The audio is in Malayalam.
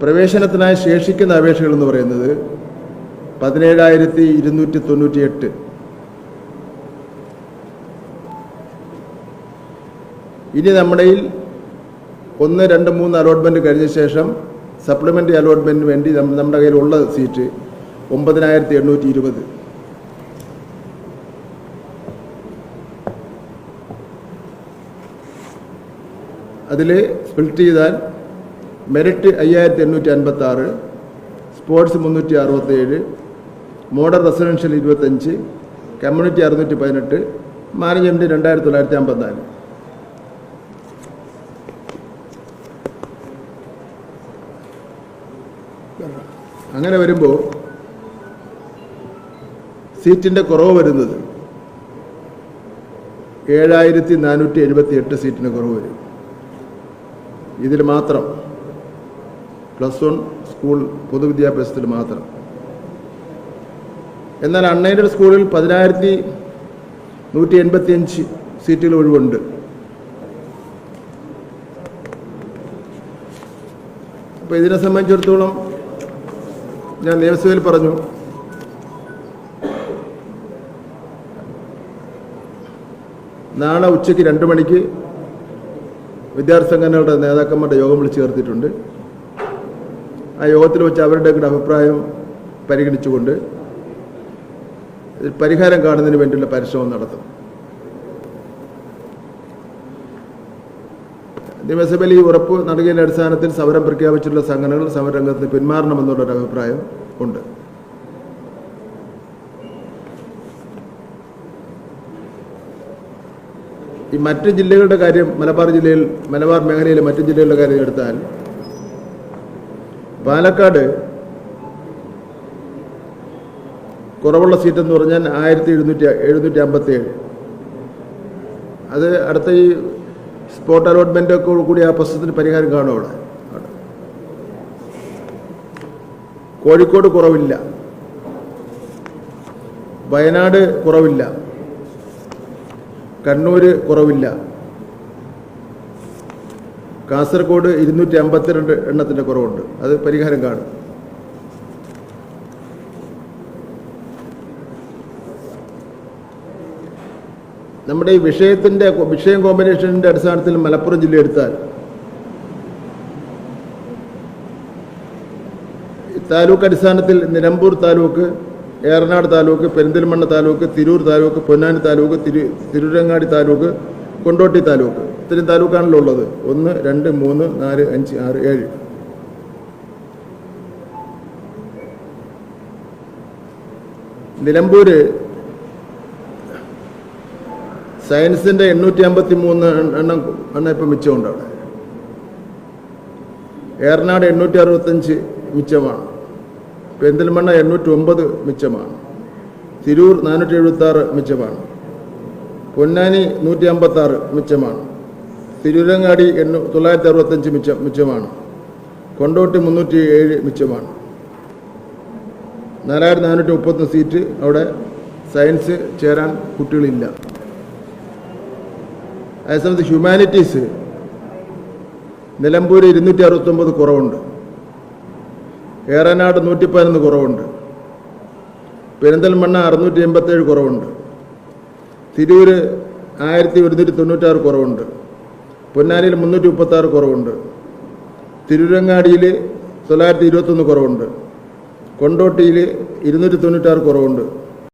പ്രവേശനത്തിനായി ശേഷിക്കുന്ന അപേക്ഷകൾ എന്ന് പറയുന്നത് പതിനേഴായിരത്തി ഇരുന്നൂറ്റി തൊണ്ണൂറ്റി എട്ട് ഇനി നമ്മുടെ ഒന്ന് രണ്ട് മൂന്ന് അലോട്ട്മെന്റ് കഴിഞ്ഞ ശേഷം സപ്ലിമെന്ററി അലോട്ട്മെന്റിന് വേണ്ടി നമ്മുടെ കയ്യിലുള്ള സീറ്റ് ഒമ്പതിനായിരത്തി എണ്ണൂറ്റി ഇരുപത് അതിൽ സ്പ്ലിറ്റ് ചെയ്താൽ മെറിറ്റ് അയ്യായിരത്തി എണ്ണൂറ്റി അൻപത്തി ആറ് സ്പോർട്സ് മുന്നൂറ്റി അറുപത്തേഴ് മോഡൽ റെസിഡൻഷ്യൽ ഇരുപത്തഞ്ച് കമ്മ്യൂണിറ്റി അറുന്നൂറ്റി പതിനെട്ട് മാനേജ്മെന്റ് രണ്ടായിരത്തി തൊള്ളായിരത്തി അമ്പത്തിനാല് അങ്ങനെ വരുമ്പോൾ സീറ്റിന്റെ കുറവ് വരുന്നത് ഏഴായിരത്തി നാനൂറ്റി എഴുപത്തി എട്ട് സീറ്റിന് കുറവ് വരും. ഇതിൽ മാത്രം പ്ലസ് വൺ സ്കൂൾ പൊതുവിദ്യാഭ്യാസത്തിൽ മാത്രം. എന്നാൽ അൺഎയ്ഡഡ് സ്കൂളിൽ പതിനായിരത്തി നൂറ്റി എൺപത്തി അഞ്ച് സീറ്റുകൾ ഒഴിവുണ്ട്. അപ്പോൾ ഇതിനെ സംബന്ധിച്ചിടത്തോളം ഞാൻ നിയമസഭയിൽ പറഞ്ഞു. നാളെ ഉച്ചയ്ക്ക് രണ്ട് മണിക്ക് വിദ്യാർത്ഥി സംഘടനകളുടെ നേതാക്കന്മാരുടെ യോഗം വിളിച്ചു ചേർത്തിട്ടുണ്ട്. ആ യോഗത്തിൽ വെച്ച് അവരുടെ കൂടെ അഭിപ്രായം പരിഗണിച്ചുകൊണ്ട് പരിഹാരം കാണുന്നതിന് വേണ്ടിയുള്ള പരിശ്രമം നടത്തും. നിയമസഭയിൽ ഈ ഉറപ്പ് നൽകിയതിന്റെ അടിസ്ഥാനത്തിൽ സമരം പ്രഖ്യാപിച്ചിട്ടുള്ള സംഘടനകൾ സമരരംഗത്ത് പിന്മാറണമെന്നുള്ളൊരു അഭിപ്രായം ഉണ്ട്. ഈ മറ്റ് ജില്ലകളുടെ കാര്യം മലബാർ ജില്ലയിൽ മലബാർ മേഖലയിലെ മറ്റ് ജില്ലകളുടെ കാര്യം എടുത്താൽ പാലക്കാട് കുറവുള്ള സീറ്റ് എന്ന് പറഞ്ഞാൽ ആയിരത്തി എഴുന്നൂറ്റി എഴുന്നൂറ്റി അമ്പത്തി ഏഴ് അത് അടുത്ത ഈ സ്പോട്ട് അലോട്ട്മെന്റ് ഒക്കെ കൂടി ആ പ്രശ്നത്തിന് പരിഹാരം കാണും അവിടെ. കോഴിക്കോട് കുറവില്ല. വയനാട് കുറവില്ല. കണ്ണൂർ കുറവില്ല. കാസർഗോഡ് ഇരുന്നൂറ്റി അമ്പത്തിരണ്ട് എണ്ണത്തിന്റെ കുറവുണ്ട്. അത് പരിഹാരം കാണും. നമ്മുടെ ഈ വിഷയത്തിന്റെ വിഷയം കോമ്പിനേഷന്റെ അടിസ്ഥാനത്തിൽ മലപ്പുറം ജില്ല എടുത്താൽ താലൂക്ക് അടിസ്ഥാനത്തിൽ നിലമ്പൂർ താലൂക്ക് ഏറനാട് താലൂക്ക് പെരിന്തൽമണ്ണ താലൂക്ക് തിരൂർ താലൂക്ക് പൊന്നാനി താലൂക്ക് തിരു തിരുരങ്ങാടി താലൂക്ക് കൊണ്ടോട്ടി താലൂക്ക്. ഇത്രയും താലൂക്കാണല്ലോ ഉള്ളത്. ഒന്ന് രണ്ട് മൂന്ന് നാല് അഞ്ച് ആറ് ഏഴ്. നിലമ്പൂര് സയൻസിന്റെ എണ്ണൂറ്റി അമ്പത്തി മൂന്ന് എണ്ണം എണ്ണം ഇപ്പം മിച്ചമുണ്ട് അവിടെ. ഏറനാട് എണ്ണൂറ്റി അറുപത്തഞ്ച് മിച്ചമാണ്. പെരിന്തൽമണ്ണ എണ്ണൂറ്റി ഒമ്പത് മിച്ചമാണ്. തിരൂർ നാനൂറ്റി എഴുപത്തി ആറ് മിച്ചമാണ്. പൊന്നാനി നൂറ്റി അമ്പത്തി ആറ് മിച്ചമാണ്. തിരൂരങ്ങാടി എണ്ണൂ തൊള്ളായിരത്തി അറുപത്തഞ്ച് മിച്ചം മിച്ചമാണ്. കൊണ്ടോട്ടി മുന്നൂറ്റി ഏഴ് മിച്ചമാണ്. നാലായിരത്തി നാനൂറ്റി മുപ്പത്തൊന്ന് സീറ്റ് അവിടെ സയൻസ് ചേരാൻ കുട്ടികളില്ല. അതേസമയത്ത് ഹ്യൂമാനിറ്റീസ് നിലമ്പൂർ ഇരുന്നൂറ്റി അറുപത്തൊമ്പത് കുറവുണ്ട്. ഏറനാട് നൂറ്റി പതിനൊന്ന് കുറവുണ്ട്. പെരിന്തൽമണ്ണ അറുന്നൂറ്റി എൺപത്തേഴ് കുറവുണ്ട്. തിരൂർ ആയിരത്തി ഒരുന്നൂറ്റി തൊണ്ണൂറ്റാറ് കുറവുണ്ട്. പൊന്നാനിയിൽ മുന്നൂറ്റി മുപ്പത്താറ് കുറവുണ്ട്. തിരൂരങ്ങാടിയിൽ തൊള്ളായിരത്തി ഇരുപത്തൊന്ന് കുറവുണ്ട്. കൊണ്ടോട്ടിയിൽ ഇരുന്നൂറ്റി തൊണ്ണൂറ്റാറ് കുറവുണ്ട്.